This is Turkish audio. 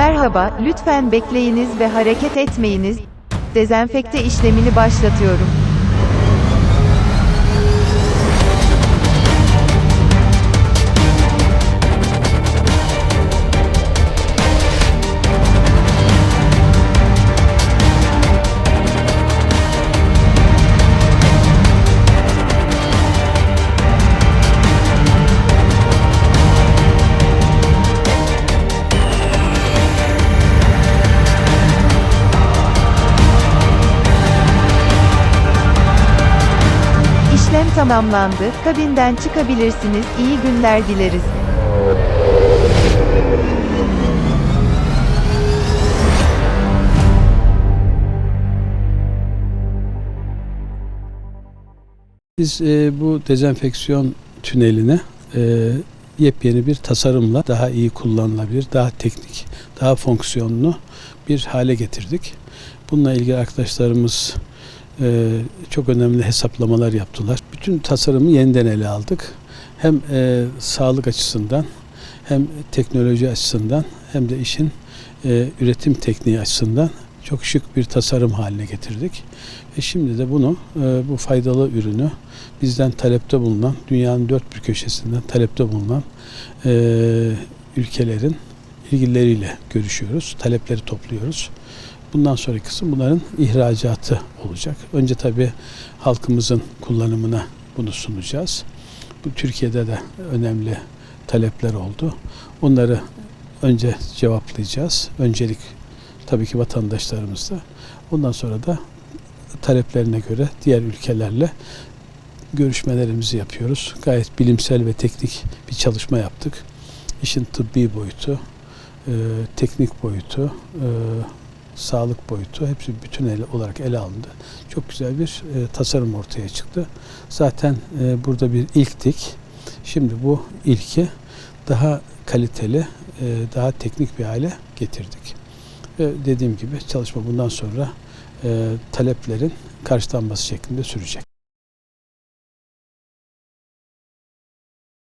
Merhaba, lütfen bekleyiniz ve hareket etmeyiniz. Dezenfekte işlemini başlatıyorum. İşlem tamamlandı. Kabinden çıkabilirsiniz. İyi günler dileriz. Biz e, bu dezenfeksiyon tüneline e, yepyeni bir tasarımla daha iyi kullanılabilir, daha teknik, daha fonksiyonlu bir hale getirdik. Bununla ilgili arkadaşlarımız e, çok önemli hesaplamalar yaptılar. Bütün tasarımı yeniden ele aldık. Hem e, sağlık açısından hem teknoloji açısından hem de işin e, üretim tekniği açısından çok şık bir tasarım haline getirdik. Ve şimdi de bunu, bu faydalı ürünü bizden talepte bulunan, dünyanın dört bir köşesinden talepte bulunan ülkelerin ilgilileriyle görüşüyoruz, talepleri topluyoruz. Bundan sonraki kısım bunların ihracatı olacak. Önce tabii halkımızın kullanımına bunu sunacağız. Bu Türkiye'de de önemli talepler oldu. Onları önce cevaplayacağız. Öncelik tabii ki vatandaşlarımızda. Ondan sonra da taleplerine göre diğer ülkelerle görüşmelerimizi yapıyoruz. Gayet bilimsel ve teknik bir çalışma yaptık. İşin tıbbi boyutu, e, teknik boyutu, e, sağlık boyutu hepsi bütün ele, olarak ele alındı. Çok güzel bir e, tasarım ortaya çıktı. Zaten e, burada bir ilktik. Şimdi bu ilki daha kaliteli, e, daha teknik bir hale getirdik. Ve dediğim gibi çalışma bundan sonra e, taleplerin karşılanması şeklinde sürecek.